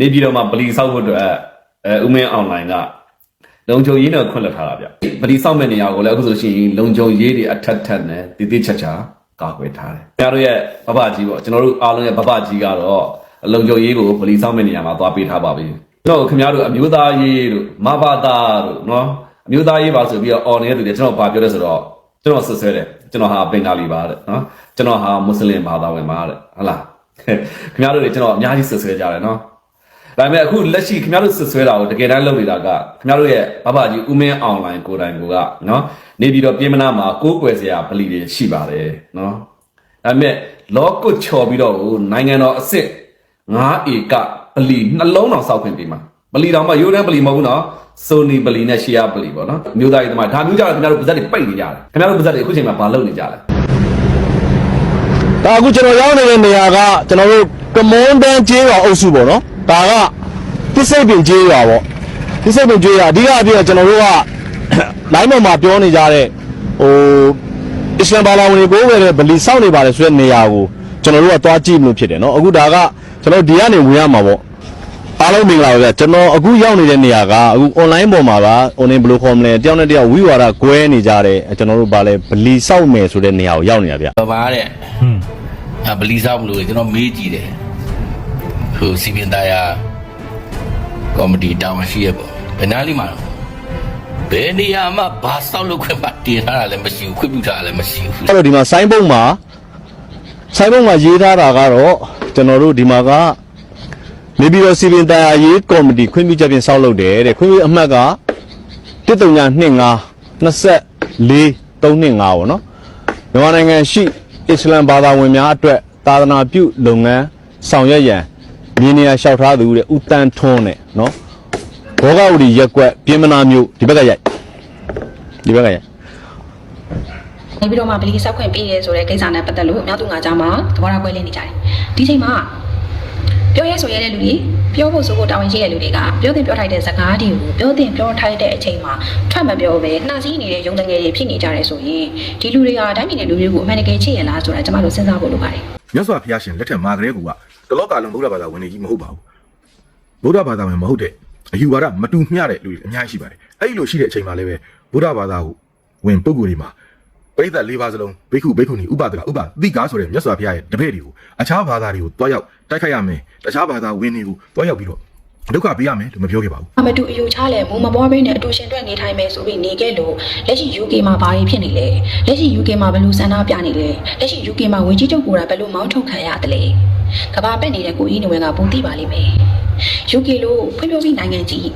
နေပြည်တော်မှာဗလီဆောက်ဖို့အတွက်အဲဦးမင်းအွန်လိုင်းကလုံခြုံရေးနဲ့ခွင့်လွှတ်ထားတာဗျဗလီဆောက်မဲ့နေရာကိုလည်းအခုဆိုရှင်လုံခြုံရေးတွေအထက်ထက်နဲ့တည်တည်ချာချာကာကွယ်ထားတယ်ခင်ဗျားတို့ရဲ့ဘဘကြီးပေါ့ကျွန်တော်တို့အားလုံးရဲ့ဘဘကြီးကတော့လုံခြုံရေးကိုဗလီဆောက်မဲ့နေရာမှာသွားပေးထားပါပြီကျွန်တော်ခင်ဗျားတို့အမျိုးသားရေးတို့မဘာသာတို့နော်အမျိုးသားရေးပါဆိုပြီးတော့အော်နေတဲ့သူတွေကျွန်တော်ဗာပြောလဲဆိုတော့ကျွန်တော်ဆွဆွဲတယ်ကျွန်တော်ဟာဘင်္ဂါလီပါတဲ့နော်ကျွန်တော်ဟာမွတ်စလင်ဘာသာဝင်ပါတဲ့ဟုတ်လားခင်ဗျားတို့တွေကျွန်တော်အများကြီးဆွဆွဲကြတယ်နော် ဒါပေမဲ့အခုလက်ရှိခင်ဗျားတို့ဆွဆွဲတာကိုတကယ်တမ်းလုပ်နေတာကခင်ဗျားတို့ရဲ့ဘဘကြီးဦးမင်းအွန်လိုင်းကိုယ်တိုင်ကနော်နေပြီးတော့ပြည်မနာမှာကိုးကွယ်စရာဗလီတွေရှိပါတယ်နော်ဒါပေမဲ့လောကုတ်ချော်ပြီးတော့ဟိုနိုင်ငံတော်အစ်စ်9ဧကဗလီနှလုံးတော်စောက်ခွင့်ပေးမှာဗလီတော်မှာရိုးတန်းဗလီမဟုတ်ဘူးနော်ဆိုနီဗလီနဲ့ရှီယာဗလီပေါ့နော်အမျိုးသားရေးသမားဒါမျိုးကြတော့ခင်ဗျားတို့ပါဇက်တွေပိတ်နေကြတယ်ခင်ဗျားတို့ပါဇက်တွေအခုချိန်မှာဘာလုပ်နေကြလဲဒါအခုကျွန်တော်ရောက်နေတဲ့နေရာကကျွန်တော်တို့ကမွန်တန်းကျေးရွာအုပ်စုပေါ့နော် ဒါကပစ္စိတ်ပင်ကျေးရွာပေါ့ပစ္စိတ်ပင်ကျေးရွာအဓိကအပြည့်ကကျွန်တော်တို့ကလိုင်းပေါ်မှာပြောနေကြတဲ့ဟိုအစ္စလမ်ဘာသာဝင်တွေကိုပဲဗလီစောင့်နေပါတယ်ဆိုတဲ့နေရာကိုကျွန်တော်တို့ကသွားကြည့်လို့ဖြစ်တယ်နော်အခုဒါကကျွန်တော်ဒီကနေဝင်ရမှာပေါ့အားလုံးမင်္ဂလာပါဗျာကျွန်တော်အခုရောက်နေတဲ့နေရာကအခု online ပေါ်မှာပါ online ဘယ်လိုခေါ်မလဲတယောက်နဲ့တယောက်ဝိဝါဒကွဲနေကြတဲ့ကျွန်တော်တို့ဗာလဲဗလီစောင့်မယ်ဆိုတဲ့နေရာကိုရောက်နေတာဗျာဘာပါတဲ့အဘလီဆောင်မလို့ကျွန်တော်မေးကြည့်တယ် ဟိုစီပင်သားရကောမတီတောင်းရှိရပေါ့ဘယ်နားလေးမှာတော့ဘယ်နေရာမှာဘာဆောက်လုပ်ခွင့်ပါတင်ထားတာလည်းမရှိဘူးခွင့်ပြုထားတာလည်းမရှိဘူးအဲ့တော့ဒီမှာဆိုင်းဘုံမှာဆိုင်းဘုံမှာရေးထားတာကတော့ကျွန်တော်တို့ဒီမှာကနေပြည်တော်စီပင်တရားရေးကော်မတီခွင့်ပြုချက်ဖြင့်စောက်လုပ်တယ်တဲ့ခွင့်ပြုအမှတ်က13925 24 325ပေါ့နော်မြန်မာနိုင်ငံရှိအစ္စလမ်ဘာသာဝင်များအတွက်သာသနာပြုလုပ်ငန်းဆောင်ရွက်ရန် မြေနေရာလျှောက်ထားသူတဲ့ဦးတန်းထွန်းနဲ့နော်ဘောဂဝတီရက်ကွက်ပြင်မနာမျိုးဒီဘက်ကရိုက်ဒီဘက်ကရိုက်နေပြီးတော့မှဗလီဆောက်ခွင့်ပေးရဲဆိုတဲ့ကိစ္စနဲ့ပတ်သက်လို့အများသူငါကြားမှာသဘောထားကွဲလင်းနေကြတယ်ဒီချိန်မှာပြောရဲဆိုရဲတဲ့လူတွေပြောဖို့ဆိုဖို့တာဝန်ရှိတဲ့လူတွေကပြောတင်ပြောထိုက်တဲ့စကားတွေကိုပြောတင်ပြောထိုက်တဲ့အချိန်မှာထွက်မပြောပဲနှာစီးနေတဲ့ရုံတငယ်တွေဖြစ်နေကြတယ်ဆိုရင်ဒီလူတွေကတိုင်းပြည်နဲ့လူမျိုးကိုအမှန်တကယ်ချစ်ရလားဆိုတာကျွန်တော်တို့စဉ်းစားဖို့လိုပါတယ် မြတ်စွာဘုရားရှင်လက်ထက်မှာကလေးကတလောကလုံးဗုဒ္ဓဘာသာဝင်တွေကြီးမဟုတ်ပါဘူးဗုဒ္ဓဘာသာဝင်မဟုတ်တဲ့အယူဝါဒမတူမျှတဲ့လူတွေအများကြီးရှိပါတယ်အဲ့ဒီလိုရှိတဲ့အချိန်မှာလည်းပဲဗုဒ္ဓဘာသာကိုဝင်ပုဂ္ဂိုလ်တွေမှာပရိသတ်၄ပါးစလုံးဘိက္ခုဘိက္ခုနီဥပဒကဥပသီကားဆိုတဲ့မြတ်စွာဘုရားရဲ့တပည့်တွေကိုအခြားဘာသာတွေကိုတွားရောက်တိုက်ခိုက်ရမယ်တခြားဘာသာဝင်တွေကိုတွားရောက်ပြီးတော့ ဒုက္ခပေးရမယ်လို့မပြောခဲ့ပါဘူးအမတူအယူချလဲမူမပေါ်ဘင်းနဲ့အတူရှင်တွက်နေထိုင်မယ်ဆိုပြီးနေခဲ့လို့လက်ရှိ UK မှာဘာတွေဖြစ်နေလဲလက်ရှိ UK မှာဘယ်လိုစံနာပြနေလဲလက်ရှိ UK မှာဝင်ကြီးချုပ်ကိုယ်တိုင်ဘယ်လိုမောင်းထုတ်ခံရတယ်လဲကဘာပက်နေတဲ့ကိုကြီးနေဝင်ကပုံသိပါလိမ့်မယ် UK လို့ဖွံ့ဖြိုးပြီးနိုင်ငံကြီး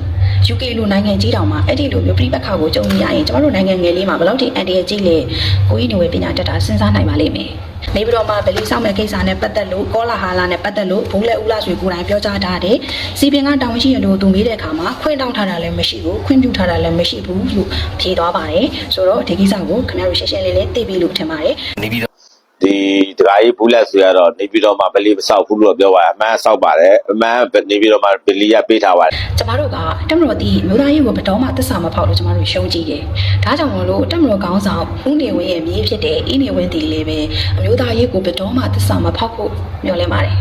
UK လို့နိုင်ငံကြီးတောင်မှအဲ့ဒီလိုမျိုးပြိပက္ခကိုကြုံနေရရင်ကျမတို့နိုင်ငံငယ်လေးမှာဘယ်လောက်ထိအန်တရာယ်ကြီးလဲကိုကြီးနေဝင်ပညာတတ်တာစဉ်းစားနိုင်ပါလိမ့်မယ် နေပြီးတော့မှဗလီဆောင်မဲ့ကိစ္စနဲ့ပတ်သက်လို့ကောလာဟာလာနဲ့ပတ်သက်လို့ဘုံလက်ဦးလာဆွေကိုယ်တိုင်ပြောကြားထားတယ်စီပင်ကတောင်းရှိရလို့သူမေးတဲ့အခါမှာခွင့်တောင်းထားတာလည်းမရှိဘူးခွင့်ပြုထားတာလည်းမရှိဘူးလို့ဖြေသွားပါတယ်ဆိုတော့ဒီကိစ္စကိုခင်ဗျားတို့ရှင်းရှင်းလင်းလင်းသိပြီလို့ထင်ပါတယ်နေပြီးတော့ ဒီဒကာကြီးဘူးလက်ဆိုရတော့နေပြည်တော်မှာဗလီမဆောက်ဘူးလို့ပြောပါတယ်အမှန်ဆောက်ပါတယ်အမှန်နေပြည်တော်မှာဗလီရပေးထားပါတယ်ကျမတို့ကတက်မတော်တီမြို့သားရေးကိုဘယ်တော့မှသစ္စာမဖောက်လို့ကျမတို့ရှုံးကြည့်တယ်။ဒါကြောင့်မလို့တက်မတော်ကောင်းဆောင်ဦးနေဝင်းရဲ့မြေးဖြစ်တဲ့အင်းနေဝင်းတီလည်းပဲအမျိုးသားရေးကိုဘယ်တော့မှသစ္စာမဖောက်ဖို့မျှော်လင့်ပါတယ်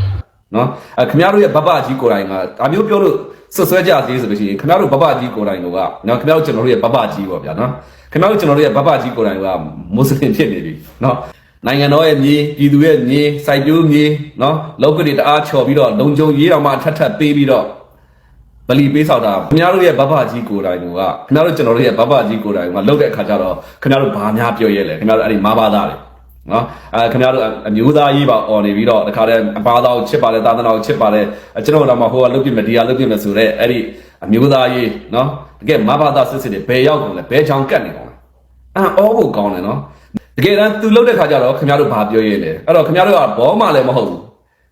နော်အဲခင်ဗျားတို့ရဲ့ဘဘကြီးကိုယ်တိုင်ကဒါမျိုးပြောလို့ဆွဆွဲကြသေးဆိုလို့ရှိရင်ခင်ဗျားတို့ဘဘကြီးကိုယ်တိုင်ကနော်ခင်ဗျားတို့ကျွန်တော်တို့ရဲ့ဘဘကြီးပေါ့ဗျာနော်ခင်ဗျားတို့ကျွန်တော်တို့ရဲ့ဘဘကြီးကိုယ်တိုင်ကမွတ်စလင်ဖြစ်နေပြီနော် နိုင်ငံတော်ရဲ့မြေပြည်သူရဲ့မြေစိုက်ပျိုးမြေနော်လောက်ကတွေတအားချော်ပြီးတော့လုံခြုံရေးတော်မှထပ်ထပ်ပေးပြီးတော့ဗလီပေးဆောက်တာခင်ဗျားတို့ရဲ့ဘဘကြီးကိုယ်တိုင်ကခင်ဗျားတို့ကျွန်တော်တို့ရဲ့ဘဘကြီးကိုယ်တိုင်ကလောက်တဲ့အခါကျတော့ခင်ဗျားတို့ဘာများပြောရဲလဲခင်ဗျားတို့အဲ့ဒီမာဘာသားတွေနော်အဲခင်ဗျားတို့အမျိုးသားရေးပါអော်နေပြီးတော့တခါတည်းအပါသားကိုချစ်ပါလေသာသနာကိုချစ်ပါလေအဲကျွန်တော်တို့တော့ဟိုကလုတ်ပြမယ်ဒီကလုတ်ပြမယ်ဆိုတော့အဲ့ဒီအမျိုးသားရေးနော်တကယ်မဘာသာစစ်စစ်တွေဘယ်ရောက်ကုန်လဲဘယ်ချောင်ကတ်နေကုန်လဲအဲအောဖို့ကောင်းတယ်နော် တကယ်တမ်းသူလုတ်တဲ့ခါကျတော့ခင်ဗျားတို့ဘာပြောရဲလဲအဲ့တော့ခင်ဗျားတို့ကဘောမှလည်းမဟုတ်ဘူး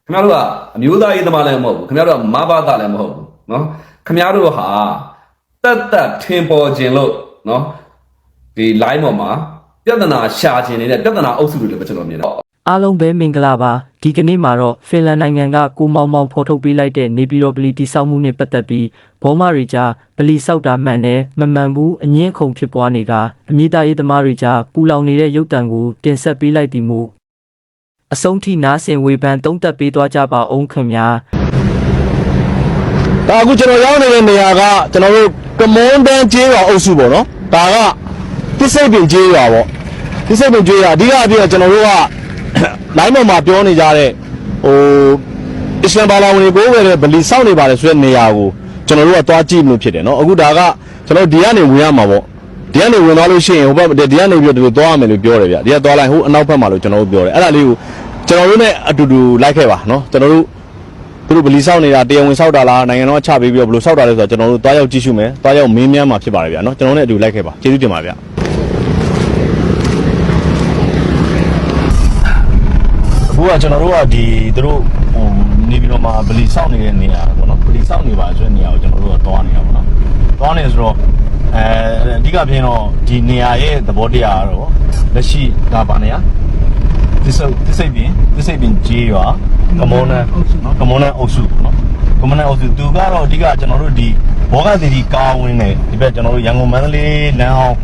ခင်ဗျားတို့ကအမျိုးသားရေးသမားလည်းမဟုတ်ဘူးခင်ဗျားတို့ကမဘာသာလည်းမဟုတ်ဘူးနော်ခင်ဗျားတို့ဟာတက်တက်ထင်ပေါ်ခြင်းလို့နော်ဒီ line ပေါ်မှာပြဿနာရှာခြင်းနေတဲ့ပြဿနာအုပ်စုတွေလည်းပဲကျွန်တော်မြင်တယ် အားလုံးပဲမင်္ဂလာပါဒီကနေ့မှာတော့ဖင်လန်နိုင်ငံကကိုမောင်မောင်ဖော်ထုတ်ပေးလိုက်တဲ့နေပြည်တော်ပလီတိဆောက်မှုနဲ့ပတ်သက်ပြီးဘောမတွေကြားပလီဆောက်တာမှန်တယ်မမှန်ဘူးအငင်းခုန်ဖြစ်ပွားနေကအမိသားရေးသမားတွေကြားပူလောင်နေတဲ့ရုပ်တံကိုတင်ဆက်ပေးလိုက်သည်မို့အဆုံးထိနားဆင်ဝေဖန်သုံးသပ်ပေးသွားကြပါအောင်ခင်ဗျာဒါအခုကျွန်တော်ရောက်နေတဲ့နေရာကကျွန်တော်တို့ကမွန်တန်းကျေးရွာအုပ်စုပေါ့နော်ဒါကတိစိတ်ပင်ကျေးရွာပေါ့တိစိတ်ပင်ကျေးရွာအဓိကအဖြစ်ကကျွန်တော်တို့က လိုင်းပေါ်မှာပြောနေကြတဲ့ဟိုအစ္စလမ်ဘာသာဝင်တွေကိုဝယ်တဲ့ဗလီစောင့်နေပါတယ်ဆိုတဲ့နေရာကိုကျွန်တော်တို့ကသွားကြည့်မလို့ဖြစ်တယ်နော်အခုဒါကကျွန်တော်ဒီကနေဝင်ရမှာပေါ့ဒီကနေဝင်သွားလို့ရှိရင်ဟိုဘက်ဒီကနေပြီးတော့ဒီလိုသွားရမယ်လို့ပြောတယ်ဗျဒီကသွားလိုက်ဟိုအနောက်ဘက်မှာလို့ကျွန်တော်တို့ပြောတယ်အဲ့ဒါလေးကိုကျွန်တော်တို့ ਨੇ အတူတူလိုက်ခဲ့ပါနော်ကျွန်တော်တို့သူတို့ဗလီဆောက်နေတာတရားဝင်ဆောက်တာလားနိုင်ငံတော်ကချပေးပြီးတော့ဘယ်လိုဆောက်တာလဲဆိုတော့ကျွန်တော်တို့တွားရောက်ကြည့်ရှုမယ်တွားရောက်မင်းမြန်းမှာဖြစ်ပါတယ်ဗျာနော်ကျွန်တော်တို့လည်းအတူလိုက်ခဲ့ပါကျေးဇူးတင်ပါဗျာ အခုကကျွန်တော်တို့ကဒီသူတို့ဟိုနေပြီးတော့မှဗလီဆောက်နေတဲ့နေရာပေါ့နော်ဗလီဆောက်နေပါဆိုတဲ့နေရာကိုကျွန်တော်တို့ကတွားနေတာပေါ့နော်တွားနေဆိုတော့အဲအဓိကပြင်းတော့ဒီနေရာရဲ့သဘောတရားကတော့လက်ရှိဒါပါနေရသစ္စာသစ္စိတ်ပင်သစ္စိတ်ပင်ကြီးရွာကမောနန်နော်ကမောနန်အုပ်စုနော်ကမောနန်အုပ်စုသူကတော့အဓိကကျွန်တော်တို့ဒီဘောဂသီရီကားဝင်းနဲ့ဒီဘက်ကျွန်တော်တို့ရန်ကုန်မန္တလေးလမ်းအောင်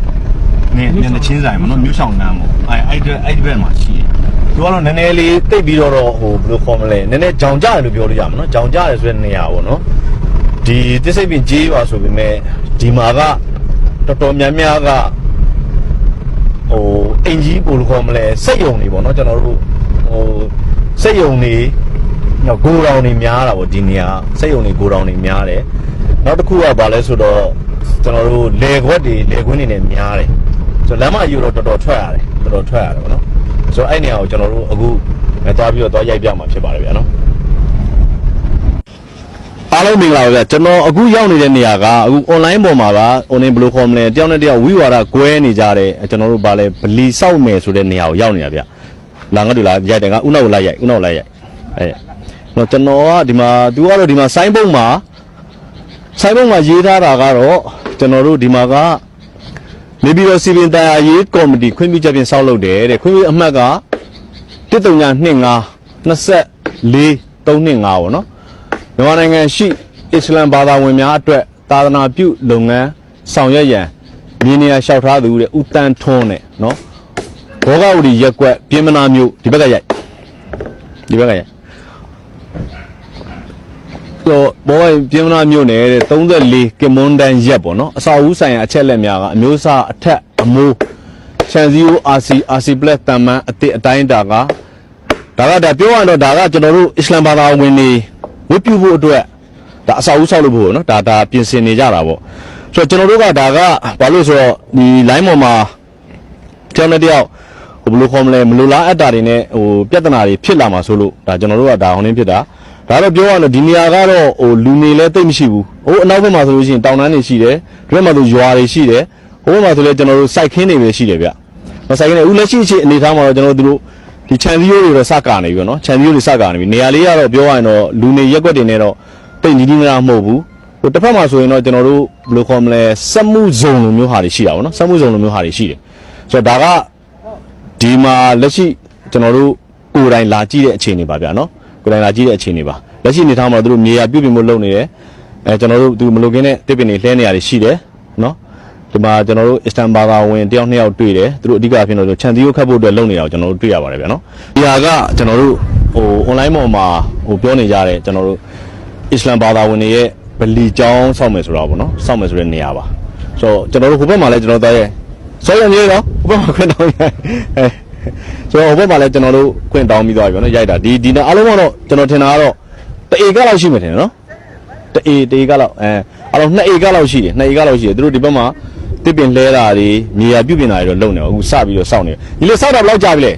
နေနေချင်းဆိုင်မနော်မြို့ဆောင်လမ်းပေါ့အဲအဲ့ဒီအဲ့ဒီဘက်မှာရှိတယ် သူကတော့နည်းနည်းလေးတိတ်ပြီးတော့ဟိုဘယ်လိုခေါ်မလဲနည်းနည်းကြောင်ကြတယ်လို့ပြောလို့ရမှာနော်ကြောင်ကြတယ်ဆိုတဲ့နေရာပေါ့နော်ဒီသစ္စိတ်ပင်ကြီးရွာဆိုပေမဲ့ဒီမှာကတော်တော်များများကဟိုအင်ကြီးဘယ်လိုခေါ်မလဲစက်ယုံနေပေါ့နော်ကျွန်တော်တို့ဟိုစက်ယုံနေညဂိုတောင်နေများတာပေါ့ဒီနေရာစက်ယုံနေဂိုတောင်နေများတယ်နောက်တစ်ခုကဘာလဲဆိုတော့ကျွန်တော်တို့လေခွက်တွေလေခွင်းတွေနဲ့များတယ်ဆိုတော့လမ်းမယူတော့တော်တော်ထွက်ရတယ်တော်တော်ထွက်ရတယ်ပေါ့နော် ဆိုတော့အဲ့နေရာကိုကျွန်တော်တို့အခုအဲသွားပြီးတော့သွားရိုက်ပြမှာဖြစ်ပါတယ်ဗျာနော်အားလုံးမင်္ဂလာပါဗျကျွန်တော်အခုရောက်နေတဲ့နေရာကအခု online ပေါ်မှာပါ online ဘယ်လိုခေါ်မလဲတယောက်နဲ့တယောက်ဝိဝါဒကွဲနေကြတဲ့ကျွန်တော်တို့ဗာလဲဗလီစောက်မယ်ဆိုတဲ့နေရာကိုရောက်နေတာဗျလာငါတို့လာရိုက်တယ်ကဥနောက်ကိုလိုက်ရိုက်ဥနောက်လိုက်ရိုက်အဲတော့ကျွန်တော်ကဒီမှာသူကတော့ဒီမှာဆိုင်းဘုတ်မှာဆိုင်းဘုတ်မှာရေးထားတာကတော့ကျွန်တော်တို့ဒီမှာက နေပြည်တော်စီပင်တရားရေးကော်မတီခွင့်ပြုချက်ဖြင့်စောက်လုပ်တယ်တဲ့ခွင့်ပြုအမှတ်က1325 24 325ပေါ့နော်မြန်မာနိုင်ငံရှိအစ္စလမ်ဘာသာဝင်များအတွက်သာသနာပြုလုပ်ငန်းဆောင်ရွက်ရန်မြေနေရာလျှောက်ထားသူတဲ့ဦးတန်းထွန်းနဲ့နော်ဘောဂဝတီရက်ကွက်ပြင်းမနာမျိုးဒီဘက်ကရိုက်ဒီဘက်ကရိုက် တော့ဘောဂဝတီပြင်းမနာမျိုးနဲ့တဲ့34ကင်မွန်တန်ရက်ပေါ့နော်အစာဦးဆိုင်ရာအချက်လက်များကအမျိုးအစားအထက်အမိုးရှန်စီယို RC RC Plus တန်မန်အတစ်အတိုင်းတာကဒါကဒါပြောရရင်တော့ဒါကကျွန်တော်တို့အစ္စလမ်ဘာသာဝင်တွေဝတ်ပြုဖို့အတွက်ဒါအစာအုပ်ဆောက်လို့ဖို့နော်ဒါဒါပြင်ဆင်နေကြတာပေါ့ဆိုတော့ကျွန်တော်တို့ကဒါကဘာလို့ဆိုတော့ဒီ line ပေါ်မှာတယောက်နဲ့တယောက်ဟိုဘယ်လိုခေါ်မလဲမလိုလားအပ်တာတွေနဲ့ဟိုပြဿနာတွေဖြစ်လာမှာဆိုလို့ဒါကျွန်တော်တို့ကဒါဟောင်းနေဖြစ်တာ ဒါတော့ပြောရရင်တော့ဒီနေရာကတော့ဟိုလူနေလဲတိတ်မရှိဘူးဟိုအနောက်ဘက်မှာဆိုလို့ရှိရင်တောင်တန်းတွေရှိတယ်ဒီဘက်မှာဆိုရွာတွေရှိတယ်ဟိုဘက်မှာဆိုလဲကျွန်တော်တို့စိုက်ခင်းတွေပဲရှိတယ်ဗျမစိုက်ခင်းတွေဦးလက်ရှိအချိန်အနေထားမှာတော့ကျွန်တော်တို့တို့ဒီခြံစည်းရိုးတွေတော့စကာနေပြီနော်ခြံစည်းရိုးတွေစကာနေပြီနေရာလေးကတော့ပြောရရင်တော့လူနေရက်ွက်တွေနဲ့တော့တိတ်နီးနီးနားမဟုတ်ဘူးဟိုတစ်ဖက်မှာဆိုရင်တော့ကျွန်တော်တို့ဘယ်လိုခေါ်မလဲစက်မှုဇုံလိုမျိုးဟာတွေရှိတာပေါ့နော်စက်မှုဇုံလိုမျိုးဟာတွေရှိတယ်ဆိုတော့ဒါကဒီမှာလက်ရှိကျွန်တော်တို့ကိုယ်တိုင်လာကြည့်တဲ့အခြေအနေပါဗျာနော် ကိုယ်တိုင်လာကြည့်တဲ့အခြေအနေပါလက်ရှိအနေထားမှာသူတို့မြေယာပြုပြင်မှုလုပ်နေတယ်အဲကျွန်တော်တို့သူမလုပ်ခင်းတဲ့တစ်ပင်တွေလှဲနေရတယ်ရှိတယ်နော်ဒီမှာကျွန်တော်တို့အစ္စတန်ဘာသာဝင်တယောက်နှစ်ယောက်တွေ့တယ်သူတို့အဓိကအဖြစ်တော့ခြံသီးကိုခတ်ဖို့အတွက်လုပ်နေတာကိုကျွန်တော်တို့တွေ့ရပါတယ်ဗျာနော်ဒီဟာကကျွန်တော်တို့ဟို online ပေါ်မှာဟိုပြောနေကြတဲ့ကျွန်တော်တို့အစ္စလမ်ဘာသာဝင်တွေရဲ့ဗလီကျောင်းစောင့်မယ်ဆိုတာပေါ့နော်စောင့်မယ်ဆိုတဲ့နေရာပါဆိုတော့ကျွန်တော်တို့ဟိုဘက်မှာလည်းကျွန်တော်တို့သားရဲ့စောရမြေတော့ဟိုဘက်မှာခွင့်တောင်းရိုက်အဲ ဆိုတော့ဟိုဘက်မှာလည်းကျွန်တော်တို့ခွင့်တောင်းပြီးသွားပြီဗောနော်ရိုက်တာဒီဒီနာအားလုံးကတော့ကျွန်တော်ထင်တာကတော့တအေကလောက်ရှိမယ်ထင်တယ်နော်တအေတအေကလောက်အဲအားလုံးနှစ်အေကလောက်ရှိတယ်နှစ်အေကလောက်ရှိတယ်သူတို့ဒီဘက်မှာတစ်ပင်လဲတာတွေမြေယာပြုတ်ပြင်တာတွေတော့လုပ်နေအခုစပြီးတော့စောင့်နေတယ်ဒီလိုစောင့်တာဘယ်လောက်ကြာပြီလဲ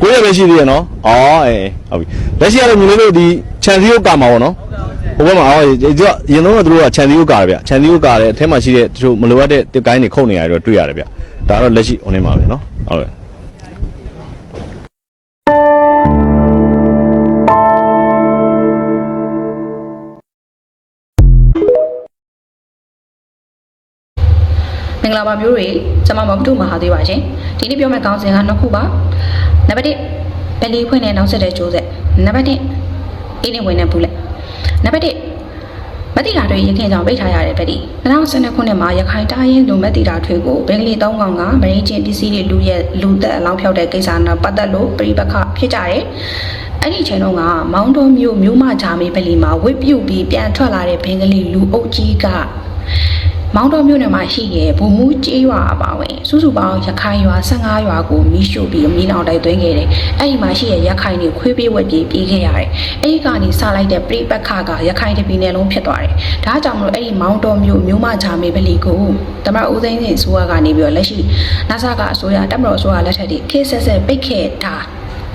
ကိုရပဲရှိသေးတယ်နော်။အော်အေးဟုတ်ပြီ။လက်ရှိကတော့ညီလေးတို့ဒီခြံစည်းရုပ်ကာမှာပေါ့နော်။ဟိုဘက်မှာအော်ဒီကရင်တော့သူတို့ကခြံစည်းရုပ်ကာတယ်ဗျ။ခြံစည်းရုပ်ကာတယ်အထက်မှာရှိတဲ့တချို့မလိုအပ်တဲ့တစ်ကိုင်းတွေခုတ်နေရတယ်တော့တွေ့ရတယ်ဗျ။ ဒါကတော့လက်ရှိ online မှာပဲနော်။ဟုတ်ကဲ့မင်္ဂလာပါမျိုးတွေကျွန်မမမတုမဟာသေးပါရှင်ဒီနေ့ပြောမယ့်ကောင်းစဉ်ကနှစ်ခုပါနံပါတ်1ဘယ်လီဖွင့်တဲ့နောက်ဆက်တဲ့ကျိုးဆက်နံပါတ်2အင်းနဲ့ဝင်တဲ့ဘူးလက်နံပါတ်1 မတိတာတွေရခင်ကြောင့်ပိတ်ထားရတဲ့ဗက်ဒီ2012ခုနှစ်မှာရခိုင်တိုင်းရင်းလူမတိတာတွေကိုဘင်္ဂလီ၃កောင်ကမရင်းချင်းပစ္စည်းတွေလူရဲ့လူသက်အလောင်းဖြောက်တဲ့ကိစ္စနဲ့ပတ်သက်လို့ပြိပခဖြစ်ကြတယ်အဲ့ဒီအချိန်တုန်းကမောင်းတော်မြို့မြို့မဂျာမီပလီမှာဝစ်ပြုတ်ပြီးပြန်ထွက်လာတဲ့ဘင်္ဂလီလူအုပ်ကြီးက မောင်းတော်မြို့နယ်မှာရှိတဲ့ဗိုလ်မှူးကျေးရွာအပါဝင်စုစုပေါင်းရခိုင်ရွာ15ရွာကိုမိရှို့ပြီးမိလောင်တိုက်သွင်းခဲ့တယ်။အဲ့ဒီမှာရှိတဲ့ရခိုင်တွေခွေးပြေးဝက်ပြေးပြေးခဲ့ရတယ်။အဲ့ဒီကနေစလိုက်တဲ့ပြိပက္ခကရခိုင်တပြည်နယ်လုံးဖြစ်သွားတယ်။ဒါကြောင့်မလို့အဲ့ဒီမောင်းတော်မြို့မြို့မဂျာမီပလီကိုတမရဦးသိန်းစင်ဆိုရကနေပြီးတော့လက်ရှိနာဆာကအစိုးရတက်မတော်အစိုးရလက်ထက်ထိခေတ်ဆက်ဆက်ပိတ်ခဲ့တာ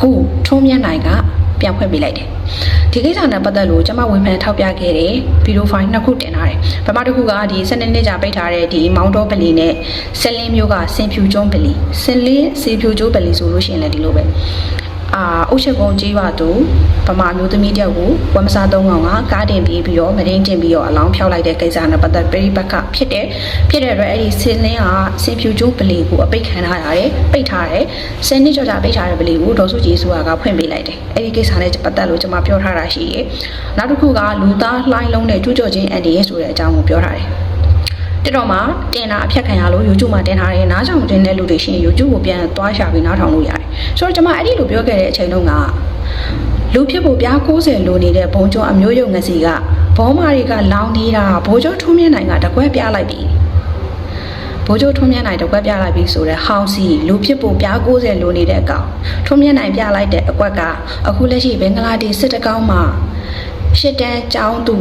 ခုထုံးမြတ်နိုင်က ပြန်ဖွင့်ပေးလိုက်တယ်။ဒီကိစ္စနဲ့ပတ်သက်လို့ကျွန်မဝန်ဖန်ထောက်ပြခဲ့တယ်ဗီဒီယိုဖိုင်နှစ်ခုတင်ထားတယ်။ပထမတစ်ခုကဒီစနေနေ့ကြာပိတ်ထားတဲ့ဒီမောင်တော်ပလီနဲ့ဆလင်းမျိုးကစင်ဖြူကျွန်းပလီဆလင်းစီဖြူကျွန်းပလီဆိုလို့ရှိရင်လည်းဒီလိုပဲ အာအုတ်ချက်ကုန်းကြီးရွာသူဗမာမျိုးသမီးတယောက်ကိုဝမ်မစာသုံးကောင်ကကားတင်ပြီးပြီးတော့မရင်းတင်ပြီးတော့အလောင်းဖျောက်လိုက်တဲ့ကိစ္စနဲ့ပတ်သက်ပြိပက္ခဖြစ်တယ်ဖြစ်တဲ့အတွက်အဲ့ဒီဆင်းလင်းကစင်ဖြူကျွန်းပလီကိုအပိတ်ခံထားရတယ်ပိတ်ထားတယ်ဆယ်နှစ်ကျော်ကြာပိတ်ထားတဲ့ပလီကိုဒေါ်စုကြည်ဆိုတာကဖွင့်ပေးလိုက်တယ်အဲ့ဒီကိစ္စနဲ့ပတ်သက်လို့ကျွန်မပြောထားတာရှိတယ်နောက်တစ်ခုကလူသားလှိုင်းလုံးနဲ့ကျူးကျော်ခြင်းအန်ဒီရဲ့ဆိုတဲ့အကြောင်းကိုပြောထားတယ် တက်တော့မှတင်တာအဖြတ်ခံရလို့ YouTube မှာတင်ထားတယ်နားကြောင်တင်တဲ့လူတွေရှိရင် YouTube ကိုပြန်သွားရှာပြီးနားထောင်လို့ရတယ်ဆိုတော့ကျွန်မအဲ့ဒီလိုပြောခဲ့တဲ့အချိန်တုန်းကလူဖြစ်ဖို့ပြား90လိုနေတဲ့ဘုံကျော်အမျိုးယုံငစီကဘောမာတွေကလောင်းနေတာဘိုးကျော်ထုံးမြင့်နိုင်ကတကွဲပြားလိုက်ပြီဘိုးကျော်ထုံးမြင့်နိုင်တကွက်ပြလိုက်ပြီဆိုတော့ဟောင်းစီလူဖြစ်ဖို့ပြား90လိုနေတဲ့အကောင်ထုံးမြင့်နိုင်ပြလိုက်တဲ့အကွက်ကအခုလက်ရှိဘင်္ဂလားဒေ့ရှ်စစ်တကောင်းမှာရှစ်တန်းကျောင်းသူ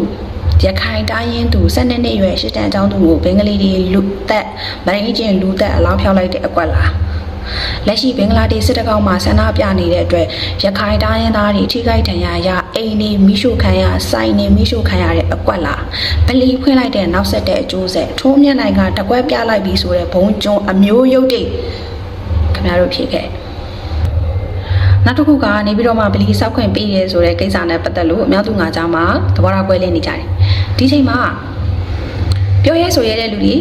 ရခိုင်တိုင်းရင်းသူ12နှစ်ရွယ်ရှစ်တန်းကျောင်းသူကိုဘင်္ဂလီတွေလူသက်မရင်းချင်းလူသက်အလောင်းဖျောက်လိုက်တဲ့အကွက်လားလက်ရှိဘင်္ဂလားဒေ့ရှ်စစ်တကောင်းမှာဆန္ဒပြနေတဲ့အတွက်ရခိုင်တိုင်းရင်းသားတွေထိခိုက်ဒဏ်ရာရအိမ်နေမိရှုခံရစိုင်းနေမိရှုခံရတဲ့အကွက်လားပလီဖွင့်လိုက်တဲ့နောက်ဆက်တဲ့အကျိုးဆက်ထိုးမြတ်နိုင်ကတကွက်ပြလိုက်ပြီးဆိုတဲ့ဘုံကျုံအမျိုးရုပ်တိတ်ခင်ဗျားတို့ဖြစ်ခဲ့ နောက်တစ်ခုကနေပြီးတော့မှပလီစောက်ခွင့်ပေးရဲဆိုတဲ့ကိစ္စနဲ့ပတ်သက်လို့အများသူငါကြားမှာသဘောထားကွဲလင်းနေကြတယ်ဒီချိန်မှာပြောရဲဆိုရဲတဲ့လူတွေ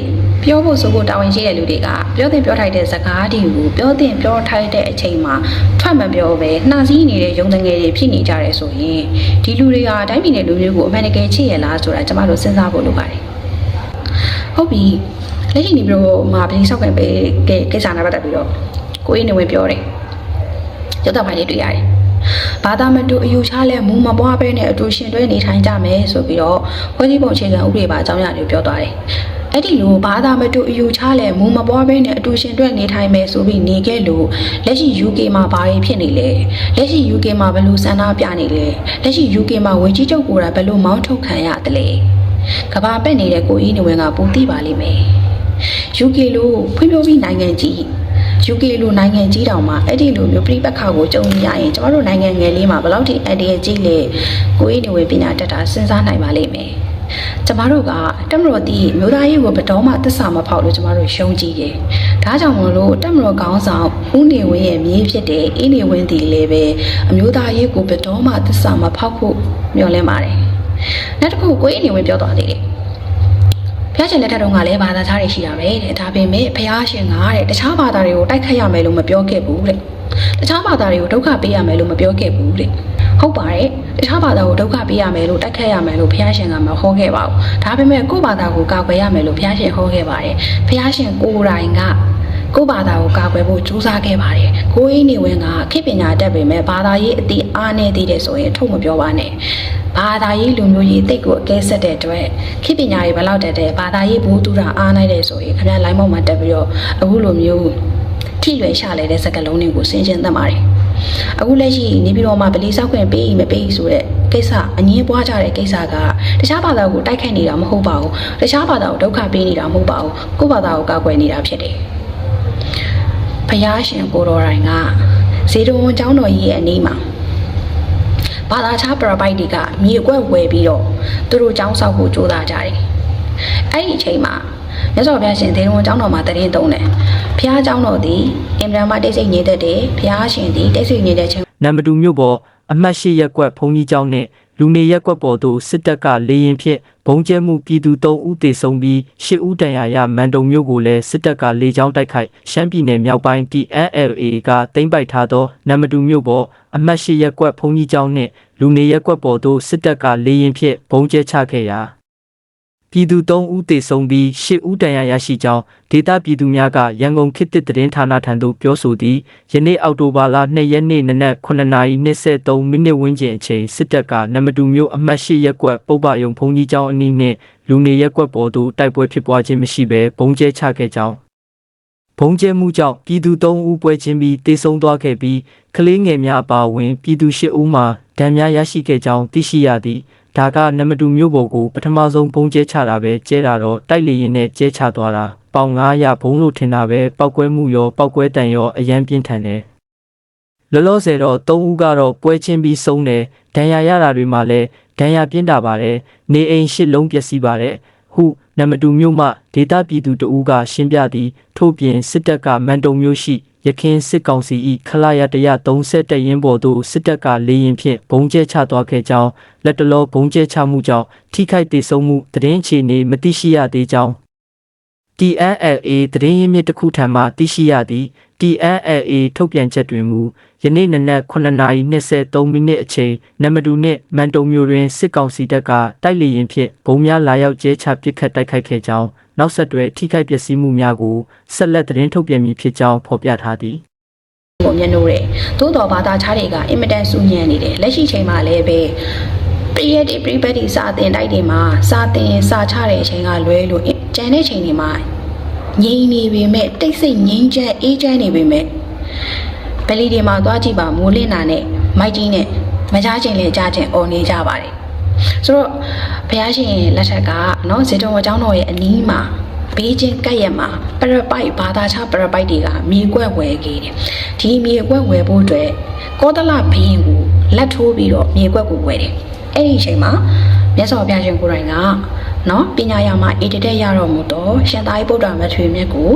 ပြောဖို့ဆိုဖို့တာဝန်ရှိတဲ့လူတွေကပြောတင်ပြောထိုက်တဲ့စကားတွေကိုပြောတင်ပြောထိုက်တဲ့အချိန်မှာထွက်မပြောပဲနှာစည်းနေတဲ့ရုံတငယ်တွေဖြစ်နေကြတယ်ဆိုရင်ဒီလူတွေဟာတိုင်းပြည်နယ်လူမျိုးကိုအမှန်တကယ်ချစ်ရလားဆိုတာကျွန်မတို့စဉ်းစားဖို့လိုပါတယ်ဟုတ်ပြီလက်ရှိနေပြီးတော့မှာပြည်ဆောက်ကန်ပေးတဲ့ကိစ္စနဲ့ပတ်သက်ပြီးတော့ကိုအေးနေဝင်ပြောတယ် ရုပ်သဖိုင်လေးတွေ့ရတယ်ဘာသာမတူအယူချလဲမူမပွားပဲနဲ့အတူရှင်တွဲနေထိုင်ကြမယ်ဆိုပြီးတော့ဖွဲ့စည်းပုံအခြေခံဥပဒေပါအကြောင်းအရာတွေပြောသွားတယ်။အဲ့ဒီလိုဘာသာမတူအယူချလဲမူမပွားပဲနဲ့အတူရှင်တွဲနေထိုင်မယ်ဆိုပြီးနေခဲ့လို့လက်ရှိ UK မှာဘာတွေဖြစ်နေလဲ။လက်ရှိ UK မှာဘယ်လိုစံနာပြနေလဲ။လက်ရှိ UK မှာဝင်ကြီးချုပ်ကိုယ်တိုင်ဘယ်လိုမောင်းထုတ်ခံရတယ်လဲ။ကဘာပက်နေတဲ့ကိုကြီးနေဝင်ကပူသိပါလိမ့်မယ်။ UK လို့ဖွံ့ဖြိုးပြီးနိုင်ငံကြီး UK လိုနိုင်ငံကြီးတောင်မှအဲ့ဒီလိုမျိုးပြိပက္ခကိုကြုံရရင်ကျမတို့နိုင်ငံငယ်လေးမှာဘယ်လောက်ထိအန်ဒီရဲ့ကြီးလေကိုယ်ရည်နေဝင်ပညာတတ်တာစဉ်းစားနိုင်ပါလိမ့်မယ်ကျမတို့ကတက်မတော်တီးမြို့သားရေးကိုဘယ်တော့မှသစ္စာမဖောက်လို့ကျမတို့ရှုံးကြည့်တယ်။ဒါကြောင့်မလို့တက်မတော်ကောင်းဆောင်ဦးနေဝင်းရဲ့မြေးဖြစ်တဲ့အေးနေဝင်းတီလည်းပဲအမျိုးသားရေးကိုဘယ်တော့မှသစ္စာမဖောက်ဖို့မျှော်လင့်ပါတယ်။နောက်တစ်ခုကိုအေးနေဝင်းပြောသွားသေးတယ်။ ဖျားရှင်လက်ထက်တုန်းကလည်းဘာသာခြားတွေရှိတာပဲတဲ့ဒါပေမဲ့ဖျားရှင်ကတဲ့တခြားဘာသာတွေကိုတိုက်ခတ်ရမယ်လို့မပြောခဲ့ဘူးတဲ့တခြားဘာသာတွေကိုဒုက္ခပေးရမယ်လို့မပြောခဲ့ဘူးတဲ့ဟုတ်ပါတယ်တခြားဘာသာကိုဒုက္ခပေးရမယ်လို့တိုက်ခတ်ရမယ်လို့ဖျားရှင်ကမဟောခဲ့ပါဘူးဒါပေမဲ့ကိုယ့်ဘာသာကိုကာကွယ်ရမယ်လို့ဖျားရှင်ဟောခဲ့ပါတယ်ဖျားရှင်ကိုယ်တိုင်က ကိုယ့်ဘာသာကိုကာကွယ်ဖို့ကြိုးစားခဲ့ပါတယ်။ကိုကြီးနေဝင်ကခေပညာတတ်ပေမဲ့ဘာသာရေးအတိအားနေသေးတယ်ဆိုရင်ထုတ်မပြောပါနဲ့။ဘာသာရေးလူမျိုးရေးတိတ်ကိုအကဲဆက်တဲ့အတွက်ခေပညာရေးဘယ်လောက်တက်တယ်ဘာသာရေးဘူးတူတာအားနိုင်တယ်ဆိုရင်ခင်ဗျာလိုင်းမောက်မှာတက်ပြီးတော့အခုလိုမျိုးထိလွယ်ရှလဲတဲ့စကားလုံးတွေကိုဆင်ခြင်သတ်ပါတယ်။အခုလက်ရှိနေပြီးတော့မှဗလီဆောက်ခွင့်ပေးမပေးဆိုတဲ့ကိစ္စအငင်းပွားကြတဲ့ကိစ္စကတခြားဘာသာကိုတိုက်ခိုက်နေတာမဟုတ်ပါဘူး။တခြားဘာသာကိုဒုက္ခပေးနေတာမဟုတ်ပါဘူး။ကိုယ့်ဘာသာကိုကာကွယ်နေတာဖြစ်တယ်။ ဖယားရှင်ကိုတော်တိုင်ကဇေတဝန်ကျောင်းတော်ကြီးရဲ့အနီးမှာဘာသာခြားပရပိုက်တွေကမြေကွက်ဝယ်ပြီးတော့သူတို့ကျောင်းဆောက်ဖို့ကြိုးစားကြတယ်။အဲ့ဒီအချိန်မှာမြတ်စွာဘုရားရှင်ဇေတဝန်ကျောင်းတော်မှာတရင်သုံးတယ်။ဖယားကျောင်းတော်သည်အင်ဗြဟ္မတိတ်ဆိတ်နေတဲ့တဲ့ဖယားရှင်သည်တိတ်ဆိတ်နေတဲ့ချိန်နံပါတ်2မြို့ပေါ်အမှတ်၈ရပ်ကွက်ဘုံကြီးကျောင်းနဲ့ လူနေရပ်ကွက်ပေါ်သို့စစ်တပ်ကလေရင်ဖြင့်ဘုံကျဲမှုပြည်သူ3ဦးသေဆုံးပြီး10ဦးတန်ရာရမန်တုံမြို့ကိုလည်းစစ်တပ်ကလေကြောင်းတိုက်ခိုက်ရှမ်းပြည်နယ်မြောက်ပိုင်း PNLA ကတင်ပိုက်ထားသောနံပါတ်2မြို့ပေါ်အမှတ်၈ရပ်ကွက်ဘုံကြီးကျောင်းနှင့်လူနေရပ်ကွက်ပေါ်သို့စစ်တပ်ကလေရင်ဖြင့်ဘုံကျဲချခဲ့ရာ ပြည်သူ3ဦးသေဆုံးပြီး10ဦးဒဏ်ရာရရှိကြောင်းဒေသပြည်သူများကရန်ကုန်ခေတ်သစ်သတင်းဌာနထံသို့ပြောဆိုသည်ယနေ့အောက်တိုဘာလ2ရက်နေ့နနက်9:23မိနစ်ဝန်းကျင်အချိန်စစ်တပ်ကနမတူမြို့အမှတ်8ရပ်ကွက်ပုပ္ပယုံဘုံကြီးကျောင်းအနီးနှင့်လူနေရပ်ကွက်ပေါ်သို့တိုက်ပွဲဖြစ်ပွားခြင်းမရှိဘဲဘုံကျဲချခဲ့ကြောင်းဘုံကျဲမှုကြောင့်ပြည်သူ3ဦးပွဲချင်းပြီးတေဆုံးသွားခဲ့ပြီးကလေးငယ်များအပါအဝင်ပြည်သူ10ဦးမှဒဏ်များရရှိခဲ့ကြောင်းသိရှိရသည် ဒါကနမတူမြို့ပေါ်ကိုပထမဆုံးဘုံကျဲချတာပဲကျဲတာတော့တိုက်လေရင်နဲ့ကျဲချသွားတာပေါင်900ဘုံလို့ထင်တာပဲပောက်ကွဲမှုရောပောက်ကွဲတန်ရောအရန်ပြင်းထန်တယ်လောလောဆယ်တော့၃ဦးကတော့ပွဲချင်းပြီးဆုံးတယ်ဒဏ်ရာရတာတွေမှာလည်းဒဏ်ရာပြင်းတာပါတယ်နေအိမ်ရှစ်လုံးပျက်စီးပါတယ်ဟုနမတူမြို့မှဒေတာပြည်သူတဦးကရှင်းပြသည်ထို့ပြင်စစ်တပ်ကမန်တုံမြို့ရှိ ရခင်စစ်ကောင်စီ၏ခလာရ130တရင်ပေါ်သို့စစ်တပ်ကလေရင်ဖြင့်ဘုံကျဲချသွားခဲ့ကြောင်းလက်တလောဘုံကျဲချမှုကြောင့်ထိခိုက်ဒေဆုံးမှုသတင်းအခြေအနေမသိရှိရသေးကြောင်း TNLA သတင်းရင်းမြစ်တစ်ခုထံမှသိရှိရသည် TNLA ထုတ်ပြန်ချက်တွင်မူယနေ့နနက်9:23မိနစ်အချိန်နမတူနှင့်မန်တုံမျိုးတွင်စစ်ကောင်စီတပ်ကတိုက်လေရင်ဖြင့်ဘုံများလာရောက်ကျဲချပစ်ခတ်တိုက်ခိုက်ခဲ့ကြောင်း နောက်ဆက်တွဲထိခိုက်ပျက်စီးမှုများကိုဆက်လက်သတင်းထုတ်ပြန်မည်ဖြစ်ကြောင်းဖော်ပြထားသည်ကိုမျက်နှိုးတယ်သို့တော်ဘာသာခြားတွေကအင်မတန်စူညံနေတယ်လက်ရှိချိန်မှာလည်းပဲပရိယတ်တွေပရိပတ်တွေစာတင်တိုက်တွေမှာစာတင်စာချတဲ့အချိန်ကလွဲလို့ကျန်တဲ့ချိန်တွေမှာငြိမ်နေပေမဲ့တိတ်ဆိတ်ငြိမ်ချမ်းအေးချမ်းနေပေမဲ့ဗလီတွေမှာသွားကြည့်ပါမိုးလင်းတာနဲ့မိုက်ကြီးနဲ့မကြားချင်းလေကြားချင်းអော်နေကြပါတယ် ဆိုတော့ဘုရားရှင်လက်ထက်ကနော်ဇေတဝန်ကျောင်းတော်ရဲ့အနီးမှာဘေးချင်းကပ်ရက်မှာပရပိုက်ဘာသာခြားပရပိုက်တွေကမြေကွက်ဝယ်ခဲ့တယ်ဒီမြေကွက်ဝယ်ဖို့အတွက်ကောသလဘင်းကိုလက်ထိုးပြီးတော့မြေကွက်ကိုဝယ်တယ်အဲ့ဒီအချိန်မှာမြတ်စွာဘုရားရှင်ကိုယ်တိုင်ကနော်ပညာရမှာအေတတဲ့ရတော်မူတော့ရှင်သာရိပုတ္တရာမထေရမြတ်ကို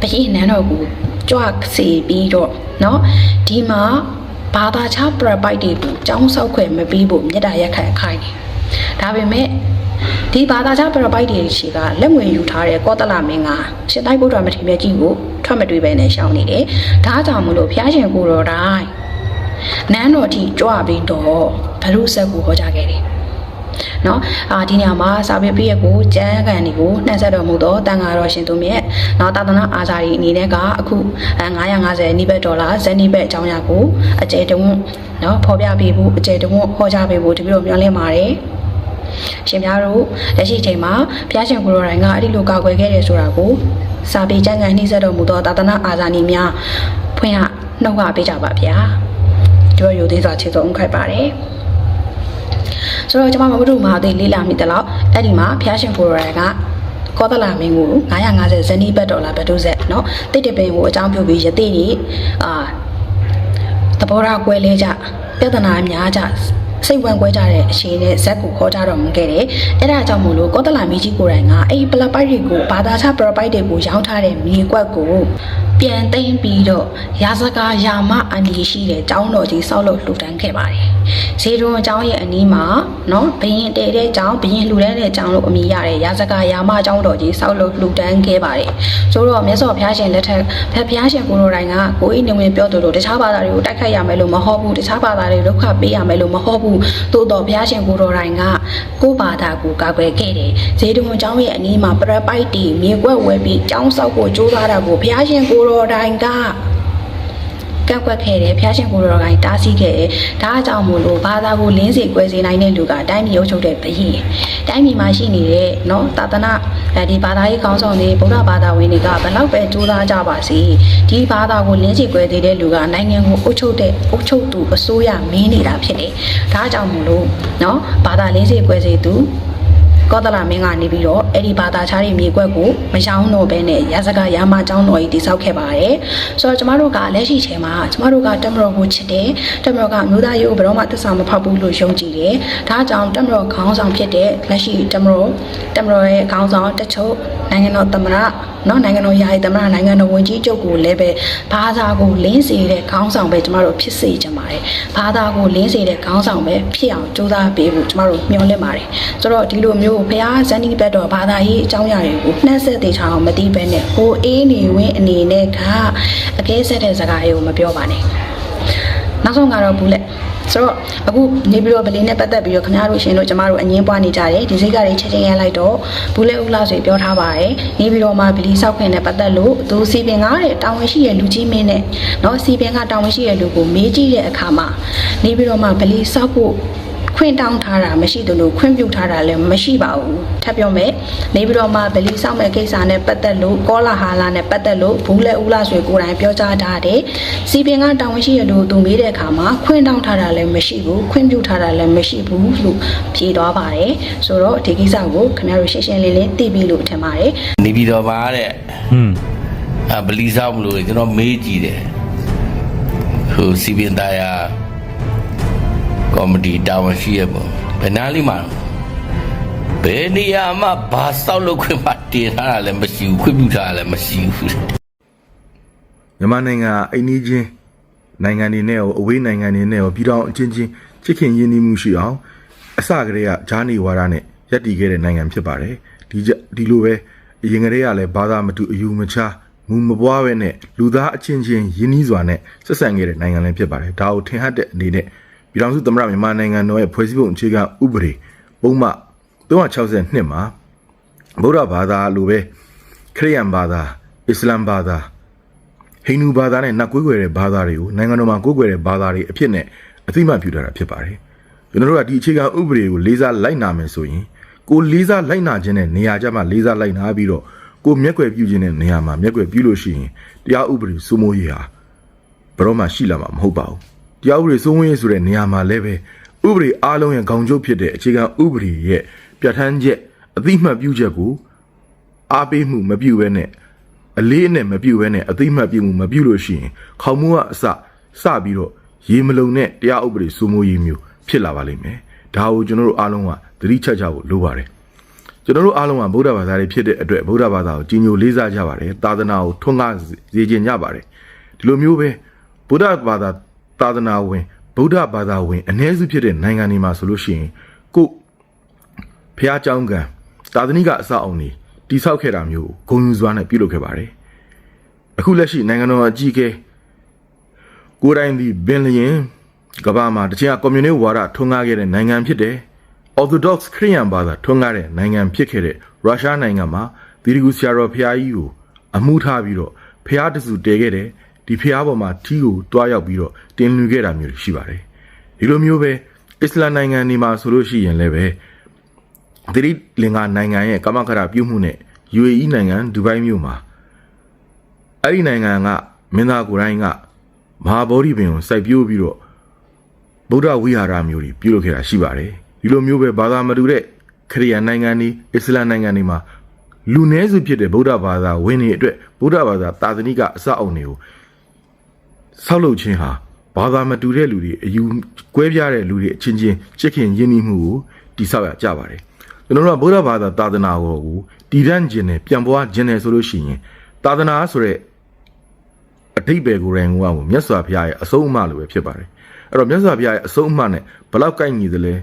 ပရိနန်းတော်ကိုကြွစီပြီးတော့နော်ဒီမှာဘာသာခြားပရပိုက်တွေကိုចောင်းဆောက်ခွင့်မပြီးဖို့မြတ်တာရက်ခံခိုင်းတယ် ဒါပေမဲ့ဒီဘာသာခြားပရပိုက်တွေရှိကလက်ငွေယူထားတဲ့ကောသလမင်းကရှစ်တိုင်းဘုရားမထေရကြီးကိုထွက်မတွေ့ပဲနဲ့ရှောင်းနေတယ်။ဒါကြောင့်မလို့ဖျားရှင်ကိုတော်တိုင်းနန်းတော်ထိကြွပြီးတော့ဘလူဆက်ကိုဟောကြားခဲ့တယ်။နော်အာဒီညမှာစာပေပြည့်ကိုကျမ်းဂန်တွေကိုနှံ့ဆက်တော်မူသောတန်ဃာတော်ရှင်သူမြတ်နော်သာသနာအာဇာရီအနေနဲ့ကအခု950နိဘတ်ဒေါ်လာဇန်နိဘတ်အကြောင်းအရာကိုအကျယ်တဝန်းနော်ဖော်ပြပေးဖို့အကျယ်တဝန်းဟောကြားပေးဖို့တပြည့်တော်မျှော်လင့်ပါတယ်။ ရှင်များတို့လက်ရှိအချိန်မှာဘုရားရှင်ကိုယ်တော်တိုင်ကအဲ့ဒီလိုကာကွယ်ခဲ့တယ်ဆိုတာကိုစာပေကျမ်းဂန်နှိစက်တော်မူသောတာသနာအာဇာနည်များဖွင့်ဟနှုတ်ကပေးကြပါဗျာကျွတ်ရိုသေးစွာချေဆုံးခိုက်ပါတယ်ဆိုတော့ကျွန်မမမတို့မဟာသိလေးလာမိတယ်လို့အဲ့ဒီမှာဘုရားရှင်ကိုယ်တော်တိုင်ကကောသလမင်းကို950ဇနီးဘတ်ဒေါ်လာဘတ်တုဆက်เนาะတိတ်တပင်ကိုအကြောင်းပြုပြီးယသိနေအာသဘောထားကွဲလဲကြပြဿနာများကြ စိတ်ဝင်ကွဲကြတဲ့အချိန်နဲ့ဇက်ကိုခေါ်ကြတော်မူခဲ့တယ်။အဲဒါကြောင့်မို့လို့ကောသလမင်းကြီးကိုယ်တိုင်ကအဲ့ဒီပလပိုက်တွေကိုဘာသာချပရပိုက်တွေကိုရောင်းထားတဲ့မြေကွက်ကိုပြန်သိမ်းပြီးတော့ရာဇကာယာမအန်ဒီရှိတဲ့ကျောင်းတော်ကြီးဆောက်လုပ်လှူဒန်းခဲ့ပါတယ်။ဇေဒွန်ကျောင်းရဲ့အနီးမှာနော်ဘရင်တဲတဲ့ကျောင်းဘရင်လှူဒန်းတဲ့ကျောင်းလို့အမည်ရတဲ့ရာဇကာယာမကျောင်းတော်ကြီးဆောက်လုပ်လှူဒန်းခဲ့ပါတယ်။ဆိုတော့မြတ်စွာဘုရားရှင်လက်ထက်ဘုရားရှင်ကိုလိုတိုင်ကကိုဤနေဝင်ပြောသူတို့တခြားဘာသာတွေကိုတိုက်ခိုက်ရမယ်လို့မဟုတ်ဘူးတခြားဘာသာတွေဒုက္ခပေးရမယ်လို့မဟုတ်ဘူးသို့တော်ဘုရားရှင်ကိုလိုတိုင်ကကိုဘာသာကိုကာကွယ်ခဲ့တယ်။ဇေဒွန်ကျောင်းရဲ့အနီးမှာပရပိုက်တီမြေကွက်ဝဲပြီးကျောင်းဆောက်ဖို့ကြိုးစားတာကိုဘုရားရှင်ကိုတော်တိုင်က ကန့်ကွက်ခဲ့တယ်ဖျားရှင်ကိုတော်ကတားဆီးခဲ့တယ်ဒါအကြောင်းမို့လို့ဘာသာကိုလင်းစေကွဲစေနိုင်တဲ့လူကတိုင်းပြည်အုပ်ချုပ်တဲ့ဘရင်တိုင်းပြည်မှာရှိနေတဲ့နော်သာသနာဒီဘာသာရေးခေါင်းဆောင်တွေဗုဒ္ဓဘာသာဝင်တွေကဘလောက်ပဲကြိုးစားကြပါစေဒီဘာသာကိုလင်းစေကွဲစေတဲ့လူကနိုင်ငံကိုအုပ်ချုပ်တဲ့အုပ်ချုပ်သူအစိုးရမင်းနေတာဖြစ်တယ်ဒါအကြောင်းမို့လို့နော်ဘာသာလင်းစေကွဲစေသူ ကောသလမင်းကနေပြီးတော့အဲ့ဒီဘာသာခြားတဲ့မြေကွက်ကိုမရှောင်းတော့ဘဲနဲ့ရဇကရာမကျောင်းတော်ကြီးတည်ဆောက်ခဲ့ပါတယ်။ဆိုတော့ကျမတို့ကလက်ရှိချိန်မှာကျမတို့ကတမတော်ကိုချစ်တယ်။တမတော်ကမျိုးသားရေးကိုဘယ်တော့မှသစ္စာမဖောက်ဘူးလို့ယုံကြည်တယ်။ဒါကြောင့်တမတော်ခေါင်းဆောင်ဖြစ်တဲ့လက်ရှိတမတော်တမတော်ရဲ့ခေါင်းဆောင်တချို့နိုင်ငံတော်သမ္မတနော်နိုင်ငံတော်ယာယီသမ္မတနိုင်ငံတော်ဝန်ကြီးချုပ်ကိုလည်းပဲဘာသာကိုလင်းစေတဲ့ခေါင်းဆောင်ပဲကျမတို့ဖြစ်စေချင်ပါတယ်။ဘာသာကိုလင်းစေတဲ့ခေါင်းဆောင်ပဲဖြစ်အောင်ကြိုးစားပေးဖို့ကျမတို့မျှော်လင့်ပါတယ်။ဆိုတော့ဒီလိုမျိဘုရားဇန်နီဘတ်တော်ဘာသာရေးအကြောင်းအရာတွေကိုနှက်ဆက်သေးချအောင်မသိဘဲနဲ့ဟိုအေးနေဝင်းအနေနဲ့ကအကဲဆက်တဲ့စကားတွေကိုမပြောပါနဲ့နောက်ဆုံးကတော့ဘူးလက် ဆိုတော့အခုနေပြီးတော့ဗလင်းနဲ့ပတ်သက်ပြီးတော့ခင်ဗျားတို့ရှင်တို့ကျမတို့အငင်းပွားနေကြတယ်ဒီစိတ်ကတွေချက်ချင်းရလိုက်တော့ဘူးလေဦးလာဆိုပြောထားပါတယ်နေပြီးတော့မှဗလီဆောက်ခွင့်နဲ့ပတ်သက်လို့သူစီပင်ကတဲ့တာဝန်ရှိတဲ့လူကြီးမင်းနဲ့เนาะစီပင်ကတာဝန်ရှိတဲ့လူကိုမေးကြည့်တဲ့အခါမှာနေပြီးတော့မှဗလီဆောက်ဖို့ ခွင့်တောင်းထားတာမရှိသလိုခွင့်ပြုထားတာလည်းမရှိပါဘူးထပ်ပြောမယ်နေပြီးတော့မှဗလီဆောက်မဲ့ကိစ္စနဲ့ပတ်သက်လို့ကောလာဟာလာနဲ့ပတ်သက်လို့ဘူးလေဦးလာဆိုကိုယ်တိုင်ပြောကြားထားတယ်စီပင်ကတာဝန်ရှိတဲ့လူကိုသူမေးတဲ့အခါမှာခွင့်တောင်းထားတာလည်းမရှိဘူးခွင့်ပြုထားတာလည်းမရှိဘူးလို့ဖြေသွားပါတယ်ဆိုတော့ဒီကိစ္စကိုခင်ဗျားတို့ရှင်းရှင်းလင်းလင်းသိပြီလို့ထင်ပါတယ်နေပြည်တော်မှာတဲ့ဟွန်းအဘလီဆောင်မလို့ကျွန်တော်မေးကြည့်တယ်ဟိုစီပင်သားယာ ကောမတီတာဝန်ရှိရပေါ့ဘယ်နာလိမှာဘယ်နေရာမှာဘာစောက်လို့ခွင့်မတင်ထားတာလည်းမရှိဘူးခွင့်ပြုထားတာလည်းမရှိဘူးမြန်မာနိုင်ငံအိမ်နီးချင်းနိုင်ငံတွေနဲ့ရောအဝေးနိုင်ငံတွေနဲ့ရောပြည်တော်အချင်းချင်းချစ်ခင်ရင်းနှီးမှုရှိအောင်အစကတည်းကဂျာနေဝါဒနဲ့ရပ်တည်ခဲ့တဲ့နိုင်ငံဖြစ်ပါတယ်ဒီကြဒီလိုပဲအရင်ကတည်းကလည်းဘာသာမတူအယူမချမူမပွားပဲနဲ့လူသားအချင်းချင်းရင်းနှီးစွာနဲ့ဆက်ဆံခဲ့တဲ့နိုင်ငံလည်းဖြစ်ပါတယ်ဒါကိုထင်ဟပ်တဲ့အနေနဲ့ ပြည်တော်စုသမ္မတမြန်မာနိုင်ငံတော်ရဲ့ဖွဲ့စည်းပုံအခြေခံဥပဒေပုံမှ362မှာဗုဒ္ဓဘာသာလိုပဲခရစ်ယာန်ဘာသာအစ္စလာမ်ဘာသာဟိန္ဒူဘာသာနဲ့နတ်ကွေးကွယ်တဲ့ဘာသာတွေကိုနိုင်ငံတော်မှာကိုးကွယ်တဲ့ဘာသာတွေအဖြစ်နဲ့အသိအမှတ်ပြုထားတာဖြစ်ပါတယ်။ကျွန်တော်တို့ကဒီအခြေခံဥပဒေကိုလေးစားလိုက်နာမယ်ဆိုရင်ကိုလေးစားလိုက်နာခြင်းနဲ့နေရာကြမှာလေးစားလိုက်နာပြီးတော့ကိုမျက်ကွယ်ပြုခြင်းနဲ့နေရာမှာမျက်ကွယ်ပြုလို့ရှိရင်တရားဥပဒေစိုးမိုးရေးဟာဘယ်တော့မှရှိလာမှာမဟုတ်ပါဘူး။ တရားဥပဒေစိုးမိုးရေးဆိုတဲ့နေရာမှာလည်းပဲဥပဒေအားလုံးရဲ့ခေါင်းချုပ်ဖြစ်တဲ့အခြေခံဥပဒေရဲ့ပြဋ္ဌာန်းချက်အသိအမှတ်ပြုချက်ကိုအားပေးမှုမပြုဘဲနဲ့အလေးနဲ့မပြုဘဲနဲ့အသိမှတ်ပြုမှုမပြုလို့ရှိရင်ခေါမှုကအစစပြီးတော့ရေမလုံနဲ့တရားဥပဒေစိုးမိုးရေးမျိုးဖြစ်လာပါလိမ့်မယ်။ဒါကိုကျွန်တော်တို့အားလုံးကသတိချက်ကြဖို့လိုပါတယ်။ကျွန်တော်တို့အားလုံးကဗုဒ္ဓဘာသာတွေဖြစ်တဲ့အတွက်ဗုဒ္ဓဘာသာကိုကြီးညိုလေးစားကြပါတယ်။သာသနာကိုထွန်းကားစေခြင်းကြပါတယ်။ဒီလိုမျိုးပဲဗုဒ္ဓဘာသာ သာသနာဝင်ဗုဒ္ဓဘာသာဝင်အ ਨੇ စုဖြစ်တဲ့နိုင်ငံတွေမှာဆိုလို့ရှိရင်ကို ဖះเจ้าကံသာသနိကအစအုံတွေတိဆောက်ခဲ့တာမျိုးကိုဂုံယူစွာနဲ့ပြုလုပ်ခဲ့ပါတယ်အခုလက်ရှိနိုင်ငံတော်အကြီးအကဲကိုယ်တိုင်ဒီဘင်လျင်ကမ္ဘာမှာတချင်ကကွန်မြူနစ်ဝါဒထွန်းကားခဲ့တဲ့နိုင်ငံဖြစ်တယ် Orthodox ခရစ်ယာန်ဘာသာထွန်းကားတဲ့နိုင်ငံဖြစ်ခဲ့တဲ့ရုရှားနိုင်ငံမှာသီရိကူဆရာတော်ဖះကြီးကိုအမှုထားပြီးတော့ဖះတစုတည်ခဲ့တယ် ဒီဖះပေါ်မှာထီးကိုတွားရောက်ပြီးတော့တင်လူခဲ့တာမျိုးတွေရှိပါတယ်ဒီလိုမျိုးပဲအစ္စလာမ်နိုင်ငံတွေမှာဆိုလို့ရှိရင်လည်းပဲသတိလင်္ကာနိုင်ငံရဲ့ကမ္မခရပြုမှုနဲ့ UAE နိုင်ငံဒူဘိုင်းမြို့မှာအဲ့ဒီနိုင်ငံကမင်းသားကိုယ်တိုင်ကမဟာဗောဓိပင်ကိုစိုက်ပျိုးပြီးတော့ဗုဒ္ဓဝိဟာရမျိုးတွေပြုလုပ်ခဲ့တာရှိပါတယ်ဒီလိုမျိုးပဲဘာသာမတူတဲ့ခရစ်ယာန်နိုင်ငံတွေအစ္စလာမ်နိုင်ငံတွေမှာလူနည်းစုဖြစ်တဲ့ဗုဒ္ဓဘာသာဝင်တွေအတွက်ဗုဒ္ဓဘာသာသာသနိကအစအုံတွေကို ဆောက်လုပ်ခြင်းဟာဘာသာမတူတဲ့လူတွေအယူကွဲပြားတဲ့လူတွေအချင်းချင်းချစ်ခင်ရင်းနှီးမှုကိုတိဆောက်ရကြပါတယ်ကျွန်တော်တို့ကဗုဒ္ဓဘာသာသာသနာကိုတည်တံ့ခြင်းနဲ့ပြန်ပွားခြင်းနဲ့ဆိုလို့ရှိရင်သာသနာဆိုတဲ့အတိတ်ပဲကိုယ်တိုင်ကမြတ်စွာဘုရားရဲ့အဆုံးအမလိုပဲဖြစ်ပါတယ်အဲ့တော့မြတ်စွာဘုရားရဲ့အဆုံးအမနဲ့ဘလောက်ကိုက်ညီသလဲ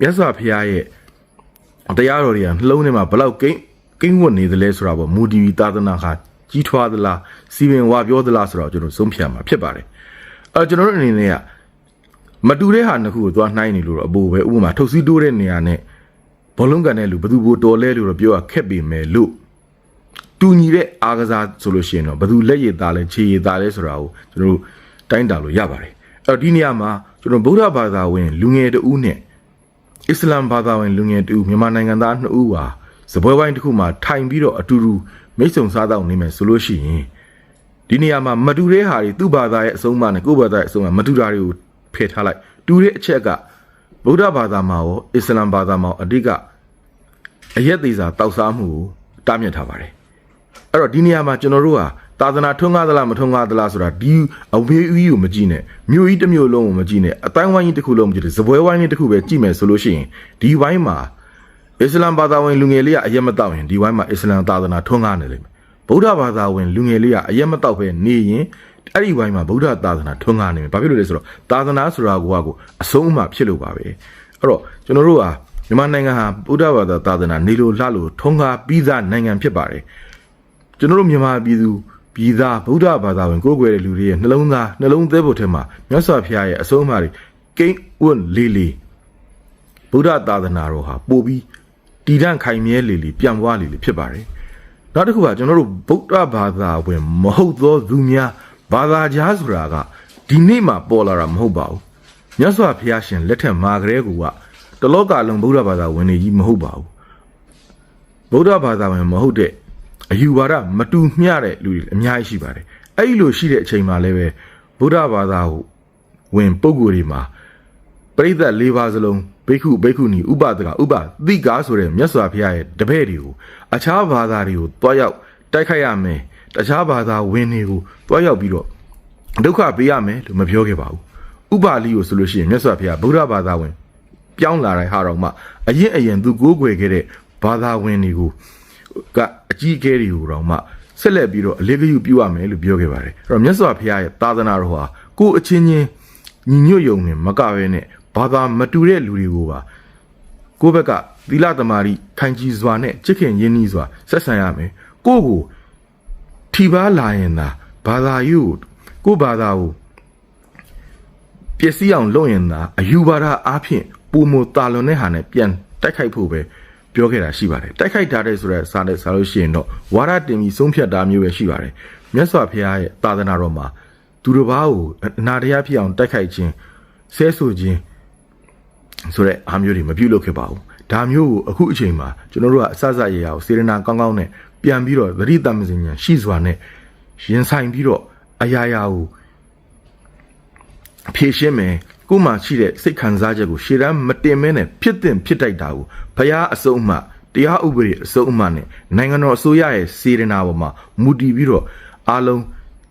မြတ်စွာဘုရားရဲ့တရားတော်တွေကနှလုံးထဲမှာဘလောက်ကိန်းကိန်းဝတ်နေသလဲဆိုတာပေါ့မူဒီသာသနာဟာ ကြီးထွားသလားစီပင်ဝါပြောသလားဆိုတော့ကျွန်တော်ဆုံးဖြတ်မှာဖြစ်ပါတယ်အဲ့တော့ကျွန်တော်တို့အနေနဲ့ကမတူတဲ့ဟာနှစ်ခုကိုသွားနှိုင်းနေလို့တော့အပူပဲဥပမာထုတ်စီးတိုးတဲ့နေရာနဲ့ဘောလုံးကန်တဲ့လူဘယ်သူဘို့တော်လဲလို့တော့ပြောရခက်ပေမဲ့လို့တူညီတဲ့အားကစားဆိုလို့ရှိရင်တော့ဘယ်သူလက်ရည်သားလဲခြေရည်သားလဲဆိုတာကိုကျွန်တော်တို့တိုင်းတာလို့ရပါတယ်အဲ့တော့ဒီနေရာမှာကျွန်တော်ဗုဒ္ဓဘာသာဝင်လူငယ်တဦးနဲ့အစ္စလာမ်ဘာသာဝင်လူငယ်တဦးမြန်မာနိုင်ငံသားနှစ်ဦးဟာစပွဲဝိုင်းတစ်ခုမှာထိုင်ပြီးတော့အတူတူ မိတ်ဆုံစားတော့နေမယ်ဆိုလို့ရှိရင်ဒီနေရာမှာမတူတဲ့ဟာတွေသူ့ဘာသာရဲ့အဆုံးအမနဲ့ကိုယ့်ဘာသာရဲ့အဆုံးအမမတူတာတွေကိုဖယ်ထားလိုက်တူတဲ့အချက်ကဗုဒ္ဓဘာသာမှာရောအစ္စလာမ်ဘာသာမှာရောအဓိကအရက်သေးစာတောက်စားမှုကိုတားမြစ်ထားပါတယ်အဲ့တော့ဒီနေရာမှာကျွန်တော်တို့ဟာသာသနာထွန်းကားသလားမထွန်းကားသလားဆိုတာဒီအဝေးအကြီးကိုမကြည့်နဲ့မြို့ကြီးတစ်မြို့လုံးကိုမကြည့်နဲ့အတိုင်းဝိုင်းကြီးတစ်ခုလုံးမကြည့်နဲ့ဇပွဲဝိုင်းကြီးတစ်ခုပဲကြည့်မယ်ဆိုလို့ရှိရင်ဒီဝိုင်းမှာ အစ္စလာမ်ဘာသာဝင်လူငယ်လေးကအရက်မတောက်ရင်ဒီဝိုင်းမှာအစ္စလာမ်သာသနာထွန်းကားနေလိမ့်မယ်ဗုဒ္ဓဘာသာဝင်လူငယ်လေးကအရက်မတောက်ပဲနေရင်အဲ့ဒီဝိုင်းမှာဗုဒ္ဓသာသနာထွန်းကားနေမယ်ဘာဖြစ်လို့လဲဆိုတော့သာသနာဆိုတာကိုကကိုအဆုံးအမဖြစ်လို့ပါပဲအဲ့တော့ကျွန်တော်တို့ဟာမြန်မာနိုင်ငံဟာဗုဒ္ဓဘာသာသာသနာနေလို့လှလို့ထွန်းကားပြီးသားနိုင်ငံဖြစ်ပါတယ်ကျွန်တော်တို့မြန်မာပြည်သူပြည်သားဗုဒ္ဓဘာသာဝင်ကိုယ်ကွယ်တဲ့လူတွေရဲ့နှလုံးသားနှလုံးသွဲဖို့ထဲမှာမြတ်စွာဘုရားရဲ့အဆုံးအမတွေကိန်းဝတ်လေးလေးဗုဒ္ဓသာသနာတော်ဟာပို့ပြီး တည်တံ့ခိုင်မြဲလေးလေးပြန်ပွားလေးလေးဖြစ်ပါတယ်နောက်တစ်ခုကကျွန်တော်တို့ဗုဒ္ဓဘာသာဝင်မဟုတ်သောသူများဘာသာကြားဆိုတာကဒီနေ့မှပေါ်လာတာမဟုတ်ပါဘူးမြတ်စွာဘုရားရှင်လက်ထက်မှာကလေးကတလောကလုံးဗုဒ္ဓဘာသာဝင်နေကြီးမဟုတ်ပါဘူးဗုဒ္ဓဘာသာဝင်မဟုတ်တဲ့အယူဝါဒမတူမျှတဲ့လူတွေအများကြီးရှိပါတယ်အဲ့ဒီလိုရှိတဲ့အချိန်မှာလည်းပဲဗုဒ္ဓဘာသာကိုဝင်ပုံကိုယ်တွေမှာ ပရိသတ်၄ပါးစလုံးဘိက္ခုဘိက္ခုနီဥပဒကဥပသီကာဆိုတဲ့မြတ်စွာဘုရားရဲ့တပည့်တွေကိုအခြားဘာသာတွေကိုတွားရောက်တိုက်ခိုက်ရမယ်တခြားဘာသာဝင်တွေကိုတွားရောက်ပြီးတော့ဒုက္ခပေးရမယ်လို့မပြောခဲ့ပါဘူးဥပါလိကိုဆိုလို့ရှိရင်မြတ်စွာဘုရားဗုဒ္ဓဘာသာဝင်ပြောင်းလာတဲ့ဟာတော့မှအရင်အရင်သူကိုးကွယ်ခဲ့တဲ့ဘာသာဝင်တွေကိုကအကြီးအကဲတွေကိုတော့မှဆက်လက်ပြီးတော့အလေးဂရုပြုရမယ်လို့ပြောခဲ့ပါတယ်အဲ့တော့မြတ်စွာဘုရားရဲ့သာသနာတော်ဟာကိုယ်အချင်းချင်းညီညွတ်ယုံနဲ့မကပဲနဲ့ ဘာသာမတူတဲ့လူတွေကိုပါကိုယ့်ဘက်ကသီလသမารိခိုင်ကြီးစွာနဲ့ချစ်ခင်ရင်းနှီးစွာဆက်ဆံရမယ်ကိုယ့်ကိုထိပါလာရင်သာဘာသာရေးကိုကိုယ့်ဘာသာကိုပျက်စီးအောင်လုပ်ရင်သာအယူဘာသာအားဖြင့်ပုံမတာလွန်တဲ့ဟာနဲ့ပြန်တိုက်ခိုက်ဖို့ပဲပြောခဲ့တာရှိပါတယ်တိုက်ခိုက်ထားတဲ့ဆိုတဲ့စာနဲ့စာလို့ရှိရင်တော့ဝါရတင်ပြီးဆုံးဖြတ်တာမျိုးပဲရှိပါတယ်မြတ်စွာဘုရားရဲ့သာသနာတော်မှာသူတစ်ပါးကိုအနာတရားဖြစ်အောင်တိုက်ခိုက်ခြင်းဆဲဆိုခြင်း ဆိုတဲ့အားမျိုးတွေမပြုလုပ်ခဲ့ပါဘူးဒါမျိုးကိုအခုအချိန်မှာကျွန်တော်တို့ကအစစရရကိုစေရနာကောင်းကောင်းနဲ့ပြန်ပြီးတော့သတိတမစင်ညာရှိစွာနဲ့ရင်ဆိုင်ပြီးတော့အရာရာကိုဖြည့်ရှင်းမယ်ကိုယ်မှရှိတဲ့စိတ်ခံစားချက်ကိုရှေ့တန်းမတင်မဲနဲ့ဖြစ်တင်ဖြစ်တိုက်တာကိုဘုရားအစုံအမတရားဥပဒေအစုံအမနဲ့နိုင်ငံတော်အစိုးရရဲ့စေရနာပေါ်မှာမူတည်ပြီးတော့အားလုံး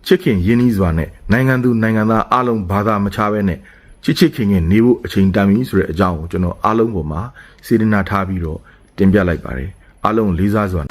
ချစ်ခင်ရင်းနှီးစွာနဲ့နိုင်ငံသူနိုင်ငံသားအားလုံးဘာသာမခြားဘဲနဲ့ ချစ်ချစ်ခင်ခင်နေဖို့အချိန်တန်ပြီဆိုတဲ့အကြောင်းကိုကျွန်တော်အားလုံးပေါ်မှာစေတနာထားပြီးတော့တင်ပြလိုက်ပါတယ်အားလုံးလေးစားစွာ